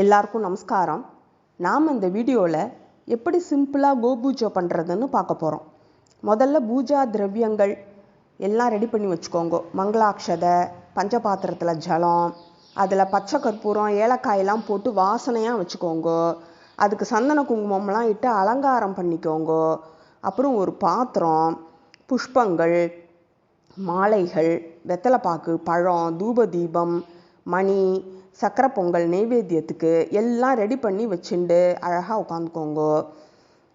எல்லாருக்கும் நமஸ்காரம். நாம் இந்த வீடியோவில் எப்படி சிம்பிளாக கோபூஜை பண்ணுறதுன்னு பார்க்க போகிறோம் முதல்ல பூஜா திரவியங்கள் எல்லாம் ரெடி பண்ணி வச்சுக்கோங்க. மங்களாட்சதை பஞ்சபாத்திரத்தில் ஜலம் அதில் பச்சை கற்பூரம் ஏலக்காயெல்லாம் போட்டு வாசனையாக வச்சுக்கோங்க. அதுக்கு சந்தன குங்குமம்லாம் இட்டு அலங்காரம் பண்ணிக்கோங்க. அப்புறம் ஒரு பாத்திரம் புஷ்பங்கள் மாலைகள் வெத்தலைப்பாக்கு பழம் தூப தீபம் மணி சக்கரை பொங்கல் நெய்வேத்தியத்துக்கு எல்லாம் ரெடி பண்ணி வச்சுண்டு அழகாக உட்காந்துக்கோங்க.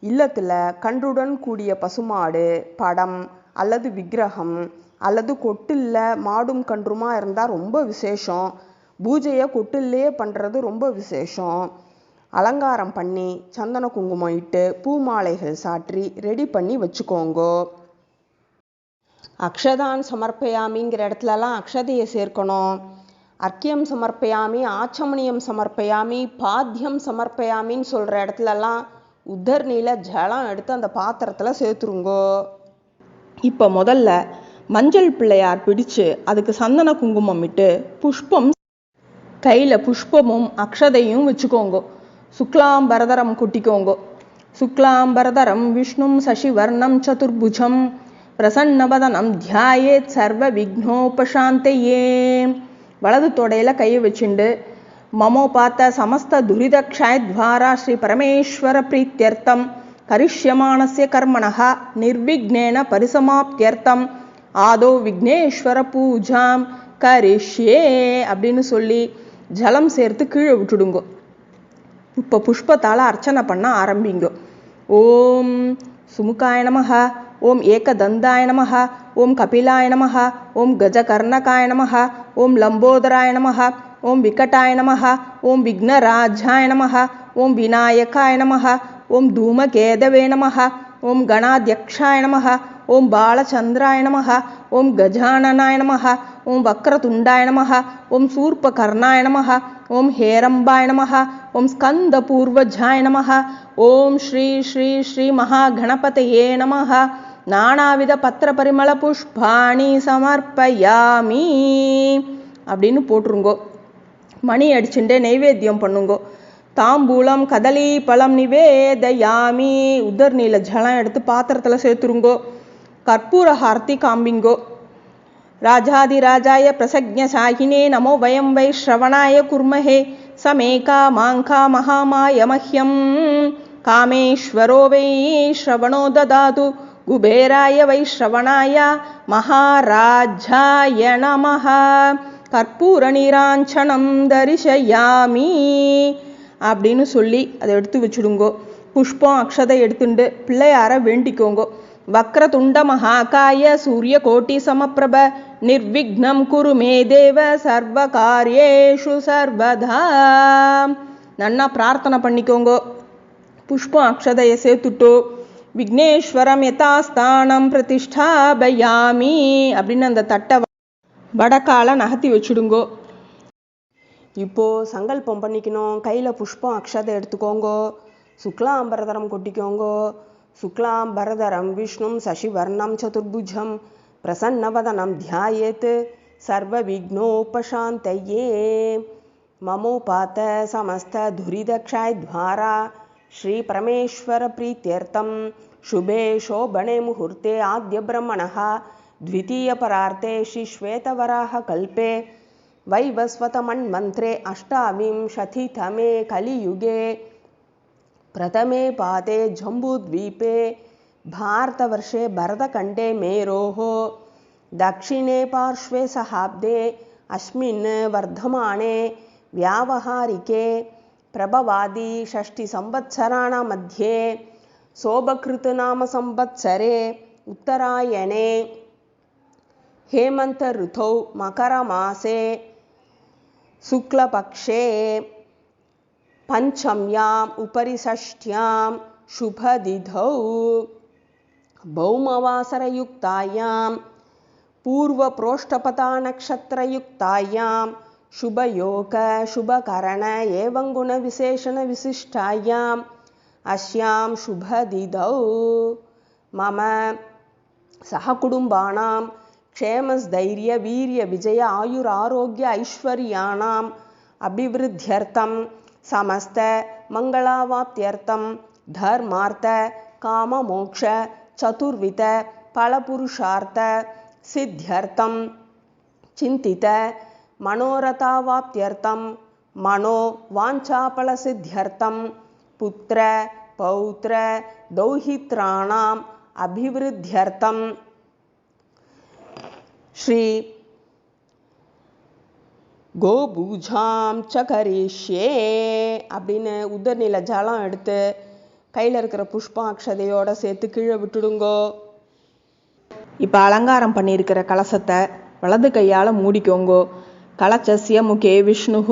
இல்லத்தில் கன்றுடன் கூடிய பசுமாடு படம் அல்லது விக்கிரகம் அல்லது கொட்டில்ல மாடும் கன்றுமா இருந்தால் ரொம்ப விசேஷம். பூஜையை கொட்டில்லையே பண்ணுறது ரொம்ப விசேஷம். அலங்காரம் பண்ணி சந்தன குங்குமம் இட்டு பூ மாலைகள் சாற்றி ரெடி பண்ணி வச்சுக்கோங்கோ. அக்ஷதான் சமர்ப்பயாமிங்கிற இடத்துலலாம் அக்ஷதையை சேர்க்கணும். அர்க்கியம் சமர்ப்பயாமி ஆச்சமணியம் சமர்ப்பயாமி பாத்தியம் சமர்ப்பயாமின்னு சொல்கிற இடத்துலலாம் உத்தர்ணியில் ஜலம் எடுத்து அந்த பாத்திரத்தில் சேர்த்துருங்கோ. இப்போ முதல்ல மஞ்சள் பிள்ளையார் பிடிச்சு அதுக்கு சந்தன குங்குமம் இட்டு புஷ்பம் கையில் புஷ்பமும் அக்ஷதையும் வச்சுக்கோங்கோ. சுக்லாம்பரதரம் குட்டிக்கோங்கோ. சுக்லாம்பரதரம் விஷ்ணும் சசிவர்ணம் சதுர்புஜம் பிரசன்னவதனம் தியாயேத் சர்வ விக்னோபசாந்தையே. வலது தொடையில் கையை வச்சுண்டு மமோபாத்த சமஸ்த துரித க்ஷயத்வாரா ஸ்ரீ பரமேஸ்வர பிரீத்தியர்த்தம் கரிஷ்யமானசிய கர்மணः நிர்விக்னேன பரிசமாப்தியர்த்தம் ஆதோ விக்னேஸ்வர பூஜாம் கரிஷ்யே அப்படின்னு சொல்லி ஜலம் சேர்த்து கீழே விட்டுடுங்கோ. இப்போ புஷ்பத்தால் அர்ச்சனை பண்ண ஆரம்பிங்கோ. ஓம் சுமுகாய நமஹா ஓம் ஏகதந்தாய நமஹா ஓம் கபிலாய நமஹா ஓம் கஜகர்ணகாய நமஹா ॐ लम्बोदराय नमः ॐ विकटाय नमः ॐ विघ्नराजाय नमः ॐ विनायकाय नमः ॐ धूमकेदवे नमः ॐ गणाध्यक्षाय नमः ॐ बालचन्द्राय नमः ॐ गजाननाय नमः ॐ वक्रतुण्डाय नमः ॐ ओं शूर्पकर्णायनमः ॐ हेरम्बाय नमः ॐ स्कन्दपूर्वजाय नमः ॐ श्री श्री श्रीमहागणपतये नमः நானாவித பத்திர பரிமள புஷ்பாணி சமர்ப்பயாமி அப்படின்னு போட்டுருங்கோ. மணி அடிச்சுட்டே நைவேத்தியம் பண்ணுங்கோ. தாம்பூலம் கதலி பழம் நிவேதயாமி உதர் நீல ஜலம் எடுத்து பாத்திரத்தில் சேர்த்துருங்கோ. கற்பூர ஹார்த்தி காம்பிங்கோ. ராஜாதிராஜாய பிரசஜசாகினே நமோ வயம் வை ஸ்ரவணாய குர்மஹே சமேகா மாங்கா மகாமாய மஹ்யம் காமேஸ்வரோ வை ஸ்ரவணோ ததாது. குபேராய வைஷ்ரவணாய மகாராஜாய நமः கற்பூர நீராஞ்சனம் தரிசயாமி அப்படின்னு சொல்லி அதை எடுத்து வச்சுடுங்கோ. புஷ்பம் அக்ஷதை எடுத்துண்டு பிள்ளையார வேண்டிக்கோங்கோ. வக்ரதுண்ட மகாகாய சூரிய கோட்டி சமப்பிரப நிர்விக்னம் குரு மே தேவ சர்வ காரியேஷு சர்வதா. நன்னா பிரார்த்தனை பண்ணிக்கோங்கோ. புஷ்பம் அக்ஷதையை சேர்த்துட்டோ விக்னேஸ்வரம் யதாஸ்தானம் பிரதிஷ்டாபயாமி அப்படின்னு அந்த தட்டை வடக்கால நகர்த்தி வச்சுடுங்கோ. இப்போ சங்கல்பம் பண்ணிக்கணும். கையில் புஷ்பம் அக்ஷதை எடுத்துக்கோங்கோ. சுக்லாம்பரதரம் கொட்டிக்கோங்கோ. சுக்லாம்பரதரம் விஷ்ணும் சசிவர்ணம் சதுர்புஜம் பிரசன்னவதனம் தியாயேத் சர்வ விக்னோபசாந்தையே மமோபாத்த சமஸ்த துரிதக்ஷாய் துவாரா. श्रीपरमेश्वरप्रीत्यर्थं शुभे शोभणे मुहूर्ते आद्यब्रह्मणः। द्वितीयपरार्थे श्रीश्वेतवराहकल्पे। वैवस्वतमन्मन्त्रे अष्टाविंशतितमे कलियुगे। प्रथमे पादे जम्बूद्वीपे। भारतवर्षे भरतखण्डे मेरोः। दक्षिणे पार्श्वे सहाब्दे। अस्मिन् वर्धमाने। व्यावहारिके। प्रभवादि षष्टिसंवत्सराणां मध्ये शोभकृतनामसंवत्सरे उत्तरायणे हेमन्तऋतौ मकरमासे शुक्लपक्षे पञ्चम्याम् उपरि षष्ट्यां शुभदिधौ भौमवासरयुक्तायां पूर्वप्रोष्ठपतानक्षत्रयुक्तायां शुभयोग शुभकरण एवं गुणविशेषणविशिष्टायाम् अस्यां शुभदिदौ मम सहकुटुम्बानां क्षेमस्थैर्य वीर्य विजय आयुरारोग्य ऐश्वर्याणाम् अभिवृद्ध्यर्थं समस्त मङ्गलावाप्त्यर्थं धर्मार्थ काममोक्ष चतुर्विध फलपुरुषार्थ सिद्ध्यर्थं चिन्तित मनोरथावाप्त्यर्थं मनो वाञ्छाफलसिद्ध्यर्थं पुत्र पौत्र दौहित्राणाम् अभिवृद्ध्यर्थं श्री கோபூஜாம் ச கரிஷ்யே அப்படின்னு உதர்நில ஜலம் எடுத்து கையில் இருக்கிற புஷ்பாட்சதையோட சேர்த்து கீழே விட்டுடுங்கோ இப்போ அலங்காரம் பண்ணியிருக்கிற கலசத்தை வலது கையால் மூடிக்கோங்கோ कळचस्य मुखे विष्णुः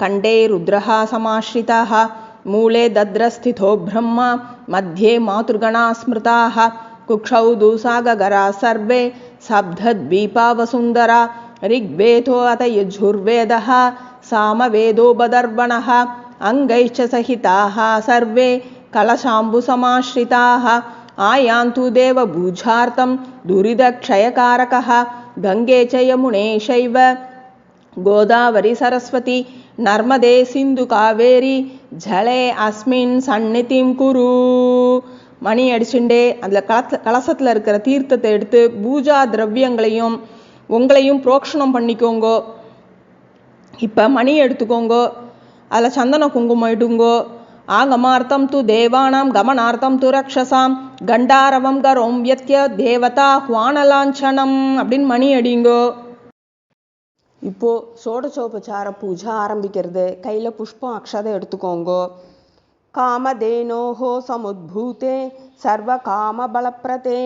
कण्डे रुद्रः समाश्रिताः मूले दद्रस्थितो ब्रह्म मध्ये मातृगणाः स्मृताः कुक्षौ दुःसागगरा सर्वे सब्धद्वीपावसुन्दरा अत यजुर्वेदः सामवेदोपदर्वणः अङ्गैश्च सहिताः सर्वे कलशाम्बुसमाश्रिताः आयान्तु देवभूजार्थं दुरिदक्षयकारकः गङ्गे च यमुने शैव गोदावरी सरस्वती नर्मदे सिन्धुकावेरी ஜலே அஸ்மின் சந்நிதிம் குரு மணி அடிச்சுண்டே அதில் கலச கலசத்தில் இருக்கிற தீர்த்தத்தை எடுத்து பூஜா திரவியங்களையும் உங்களையும் புரோக்ஷணம் பண்ணிக்கோங்கோ இப்போ மணி எடுத்துக்கோங்கோ அதில் சந்தன குங்குமம் இடுங்கோ ஆகமார்த்தம் து தேவானாம் கமனார்த்தம் து ரக்ஷசாம் கண்டாரவம் கரோம் வியத்ய தேவதா ஹுவானலாஞ்சனம் அப்படின்னு மணி அடிங்கோ இப்போது ஷோடசோபச்சார பூஜை ஆரம்பிக்கிறது. கையில் புஷ்பம் அக்ஷதை எடுத்துக்கோங்கோ. காமதேனோஹோ சமுத்பூதே சர்வ காமபலப்பிரதே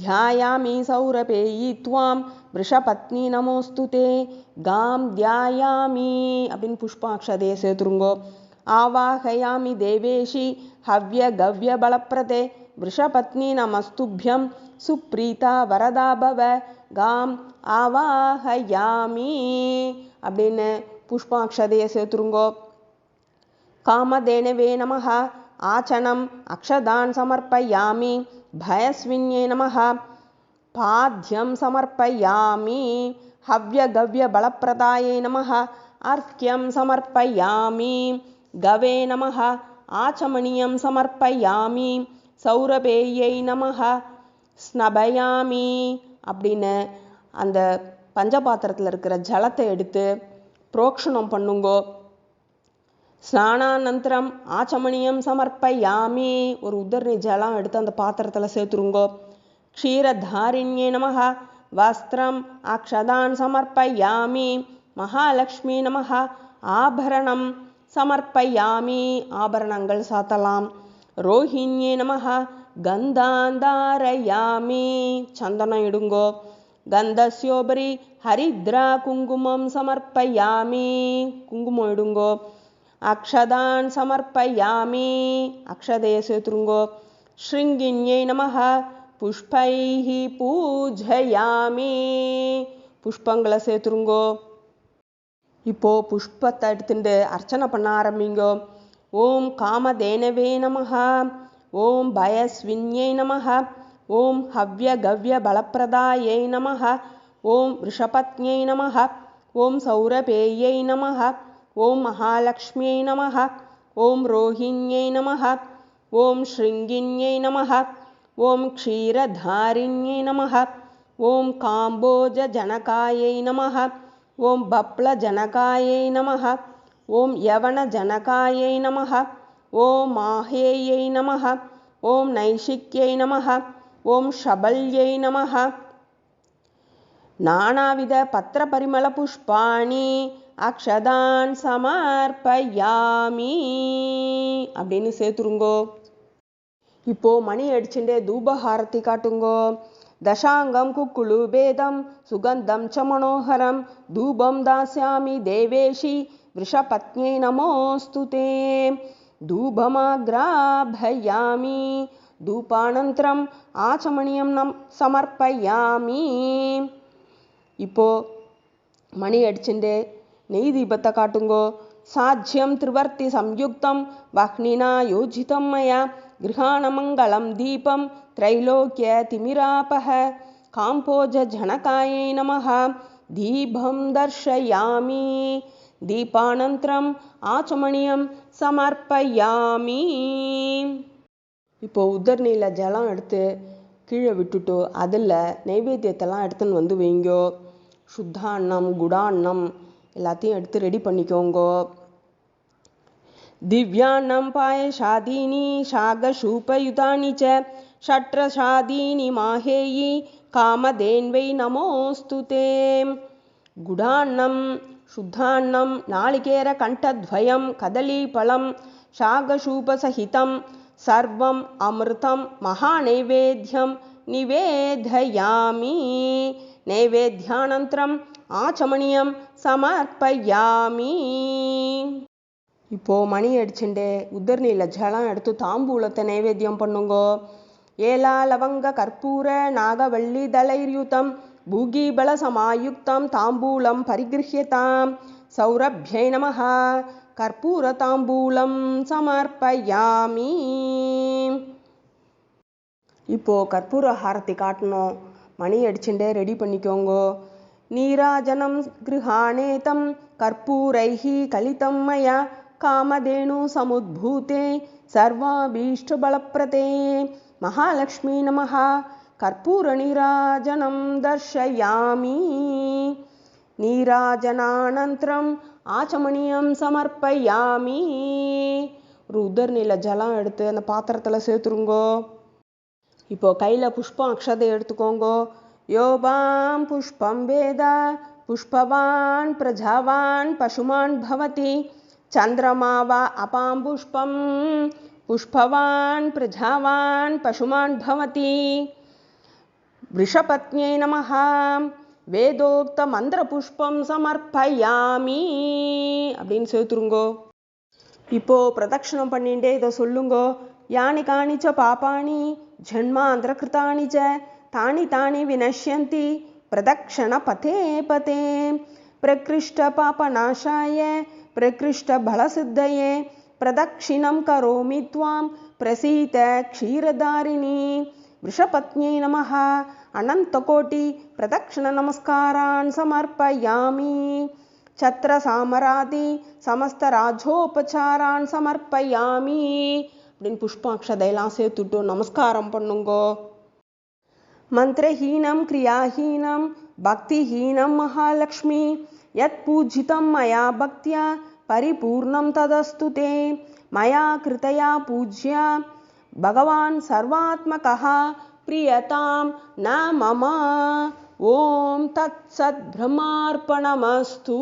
தியாயாமி சௌரபேயி துவாம் விஷபத்னி நமோஸ்து தே காம் தியாயாமி அப்படின்னு புஷ்பாட்சதையை சேர்த்துருங்கோ. ஆவாகயாமி தேவேஷி ஹவ்ய கவ்ய பலப்பிரதே விஷபத்னி நமஸ்துபியம் சுப்ரீதா வரதா பவ காம் ஆவாகயாமி அப்படின்னு புஷ்பாட்சதையை சேர்த்துருங்கோ காமதேனவே நமः ஆச்சனம் அக்ஷதான் சமர்ப்பயாமி भयस्विन्ये नमः पाद्यं समर्पयामि हव्यगव्यबलप्रदायै नमः अर्घ्यं समर्पयामि गवे नमः आचमनीयं समर्पयामि சௌரபேயை நமஹ ஸ்னபயாமி அப்படின்னு அந்த பஞ்சபாத்திரத்தில் இருக்கிற ஜலத்தை எடுத்து புரோக்ஷணம் பண்ணுங்கோ. ஸ்நானானந்தரம் ஆச்சமணியம் சமர்ப்பயாமி. ஒரு உதர்ணி ஜலம் எடுத்து அந்த பாத்திரத்தில் சேர்த்துருங்கோ. க்ஷீரதாரிண்யே நமக வஸ்திரம் அக்ஷதான் சமர்ப்பயாமி. மகாலட்சுமி நமகா ஆபரணம் சமர்ப்பயாமி. ஆபரணங்கள் சாத்தலாம். ரோஹிணியே நமக கந்தாந்தாரயாமி. சந்தனம் இடுங்கோ. கந்தஸ்யோபரி ஹரித்ரா குங்குமம் சமர்ப்பயாமி. குங்குமம் இடுங்கோ. அக்ஷதான் சமர்ப்பயாமி. அக்ஷதையை சேர்த்துருங்கோ. ஸ்ருங்கின்யை நம புஷ்பைஹி பூஜயாமி. புஷ்பங்களை சேர்த்துருங்கோ. இப்போ புஷ்பத்தை எடுத்துட்டு அர்ச்சனை பண்ண ஆரம்பிங்கோ. ஓம் காமதேனவே நமஹா. ॐ भयस्विन्यै नमः ॐ हव्यगव्यबलप्रदायै नमः ॐ वृषपत्न्यै नमः ॐ सौरपेयै नमः ॐ महालक्ष्म्यै नमः ॐ रोहिण्यै नमः ॐ शृङ्गिण्यै नमः ॐ क्षीरधारिण्यै नमः ॐ काम्बोजनकायै नमः ॐ बप्लजनकायै नमः ॐ यवनजनकायै नमः யவனஜனகாயை நமக ஓம் மாஹேயை நமக ஓம் நைஷிக்யை நமக ஓம் ஷபல்யை நமக நானாவித பத்திரபரிமள புஷ்பாணி அக்ஷதான் சமர்ப்பயாமி அப்படின்னு சேர்த்துருங்கோ இப்போ மணி அடிச்சுட்டே தூபஹாரத்தி காட்டுங்கோ தசாங்கம் குக்குழு பேதம் சுகந்தம் ச மனோகரம் தூபம் தாஸ்யாமி தேவேஷி விஷபத்யை நமோஸ்து धूपमाग्राभयामि। धूपानन्तरम् आचमणियं समर्पयामि। इपो സാധ്യം ത്രിവർത്തി സംയുക്തം त्रिवर्ति യോജിതം മയ ഗൃഹാണമംഗളം ദീപം ത്രൈലോക്യ തിമിരാപഹ त्रैलोक्यतिमिरापः काम्पोजनकायै നമ ദീപം दर्शयामि దీపానంతరం ஆச்சமணியம் సమర్పయామి இப்போது உதர்நீரில் ஜலம் எடுத்து கீழே விட்டுட்டோ அதில் நைவேத்தியத்தெல்லாம் எடுத்துன்னு வந்து வைங்கோ. சுத்தாண்ணம் குடாண்ணம் எல்லாத்தையும் எடுத்து ரெடி பண்ணிக்கோங்கோ. திவ்யாண்ணம் பாயஷாதீனி சாகசூபயுதானி ச ஷட்ரஷாதீனி மாஹேயி காமதேன்வை நமோஸ்து தே குடாண்ணம் शुद्धान्नं नालिकेरकण्ठद्वयं कदलीफलं शागशूपसहितं सर्वम् अमृतं महानैवेद्यं निवेदयामि नैवेद्यानन्तरम् आचमनीयं समर्पयामि இப்போ மணி அடிச்சுண்டே உதர்நீல ஜலம் எடுத்து தாம்பூலத்தை நைவேத்தியம் பண்ணுங்கோ ஏலா லவங்க கற்பூர நாகவள்ளி தளைர்யுதம் பூகீபல சமாயுக்தம் தாம்பூலம் பரிகிருஹ்யதாம் சௌரபியை நமः கற்பூர தாம்பூலம் சமர்ப்பயாமி இப்போ கற்பூர ஹாரத்தி காட்டணும் மணி அடிச்சுண்டே ரெடி பண்ணிக்கோங்கோ நீராஜனம் கிருஹாணேதம் கற்பூரைः கலிதம் மயா कामधेनु समुद्भूते सर्वाभीष्टबलप्रदे महालक्ष्मी नमः कर्पूरनीराजनं दर्शयामि நீராஜனானந்தரம் ஆச்சமணியம் சமர்ப்பயாமி ஒரு உதர்நில ஜலம் எடுத்து அந்த பாத்திரத்தில் சேர்த்துருங்கோ இப்போ கையில் புஷ்பம் அக்ஷதை எடுத்துக்கோங்கோ யோபாம் புஷ்பம் வேத புஷ்பவான் பிரஜாவான் பசுமான் பவதி चन्द्रमा वा अपां पुष्पं पुष्पवान् प्रजावान् వృషపత్న్యై నమ வேதோக்த மந்திர புஷ்பம் சமர்ப்பயாமி அப்படின்னு சேர்த்துருங்கோ இப்போ பிரதட்சணம் பண்ணிட்டே இதை சொல்லுங்கோ யானி காணிச்ச பாப்பாணி ஜென்மாந்திர கிருத்தாணிச்ச தானி தானி வினஷ்யந்தி பிரதக்ஷண பதே பதே பிரகிருஷ்ட பாபநாசாய பிரகிருஷ்ட பலசித்தயே பிரதக்ஷிணம் கரோமி துவாம் பிரசீத க்ஷீரதாரிணி விஷபத்ஞை நமஹா प्रदक्षिणनमस्कारान् समर्पयामि छत्रसामरादि समस्तराजोपचारान् समर्पयामி அப்படின்னு புஷ்பாட்சதையெல்லாம் சேர்த்துட்டு நமஸ்காரம் பண்ணுங்கோ மந்திரஹீனம் கிரியாஹீனம் பக்திஹீனம் மகாலக்ஷ்மி यत् पूजितं मया भक्त्या परिपूर्णं तदस्तु ते मया कृतया पूज्या भगवान् सर्वात्मकः प्रियतां न मम। ॐ तत्सद्ब्रह्मार्पणमस्तु